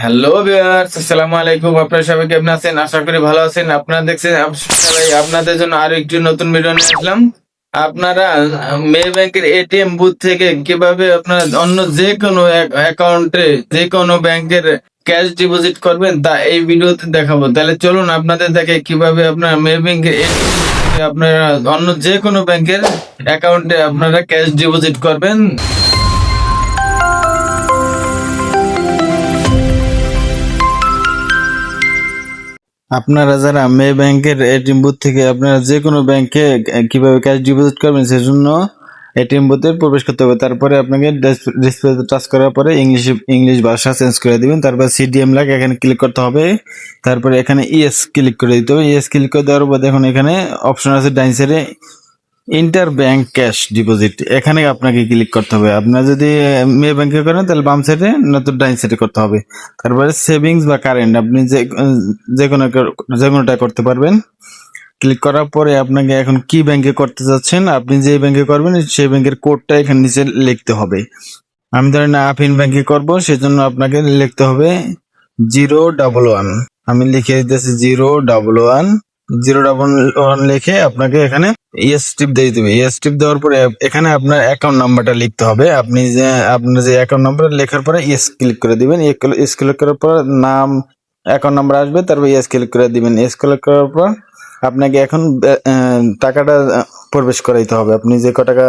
Hello viewers আসসালামু আলাইকুম আপনারা সবাই কেমন আছেন? আশা করি ভালো আছেন। আপনারা দেখছেন সবাই আপনাদের জন্য আরও একটি নতুন ভিডিও নিয়ে আসলাম। আপনারা মে ব্যাংকের এটিএম বুথ থেকে কীভাবে আপনারা অন্য যে কোনো অ্যাকাউন্টে যে কোনো ব্যাংকের ক্যাশ ডিপোজিট করবেন, তা এই ভিডিওতে দেখাবো। তাহলে চলুন আপনাদের দেখে কীভাবে আপনারা মে ব্যাংকের আপনারা অন্য যে কোনো ব্যাংকের অ্যাকাউন্টে আপনারা ক্যাশ ডিপোজিট করবেন। আপনারা যারা মে ব্যাংকের এটিএম বুথ থেকে আপনারা যে কোনো ব্যাংকে কীভাবে ক্যাশ ডিপোজিট করবেন সেজন্য এটিএম বুথে প্রবেশ করতে হবে। তারপরে আপনাকে ডিসপ্লেতে টাচ করার পরে ইংলিশ ইংলিশ ভাষা চেঞ্জ করে দিবেন। তারপর সিডিএম লাগে এখানে ক্লিক করতে হবে। তারপরে এখানে ইএস ক্লিক করে দিতে হবে। ইএস ক্লিক করে দেওয়ার পর দেখুন এখানে অপশন আছে ডাইন সাইডে ইন্টার ব্যাংক ক্যাশ ডিপোজিট এখানে আপনাকে ক্লিক করতে হবে। আপনার যদি মে ব্যাংকে করেন, তাহলে বাম সাইডে নতুন ডাইন সাইডে করতে হবে। তারপরে সেভিংস বা কারেন্ট আপনি যে যে কোনো যে কোনোটা করতে পারবেন। ক্লিক করার পরে আপনাকে এখন কি ব্যাংকে করতে যাচ্ছেন আপনি যে ব্যাংকে করবেন, সেই ব্যাংকের কোডটা এখানে নিচে লিখতে হবে। আমি ধরেন, আফিন ব্যাংকে করব, সেজন্য আপনাকে লিখতে হবে জিরো ডাবল ওয়ান আমি লিখে দিতেছি zero double one zero double one লিখে আপনাকে এখানে ইএস টিপ দিয়ে দিবে। ইএস টিপ দেওয়ার পরে এখানে আপনার অ্যাকাউন্ট নাম্বারটা লিখতে হবে। আপনি যে, আপনার যে অ্যাকাউন্ট নাম্বার লেখার পরে ইএস ক্লিক করে দিবেন। ইএস ক্লিক করার পর নাম অ্যাকাউন্ট নাম্বার আসবে, তারপর ইএস ক্লিক করে দিবেন। ইএস ক্লিক করার পর আপনাকে এখন টাকাটা প্রবেশ করাইতে হবে। আপনি যে ক টাকা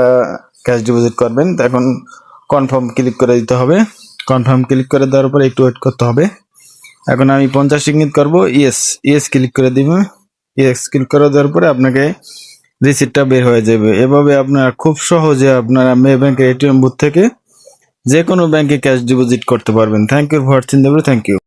ক্যাশ ডিপোজিট করবেন এখন কনফার্ম ক্লিক করে দিতে হবে। কনফার্ম ক্লিক করে দেওয়ার পর একটু ওয়েট করতে হবে। এখন আমি পঞ্চাশ ইঙ্গিত করব। ইয়েস ইয়েস ক্লিক করে দিব। ক্লিক করে দেওয়ার পরে আপনাকে রিসিপ্টটা বের হয়ে যাবে। এভাবে আপনারা খুব সহজে আপনারা মে ব্যাংকের এটিএম বুথ থেকে যে কোনো ব্যাংকে ক্যাশ ডিপোজিট করতে পারবেন। থ্যাংক ইউ ফর চিন্তা থ্যাংক ইউ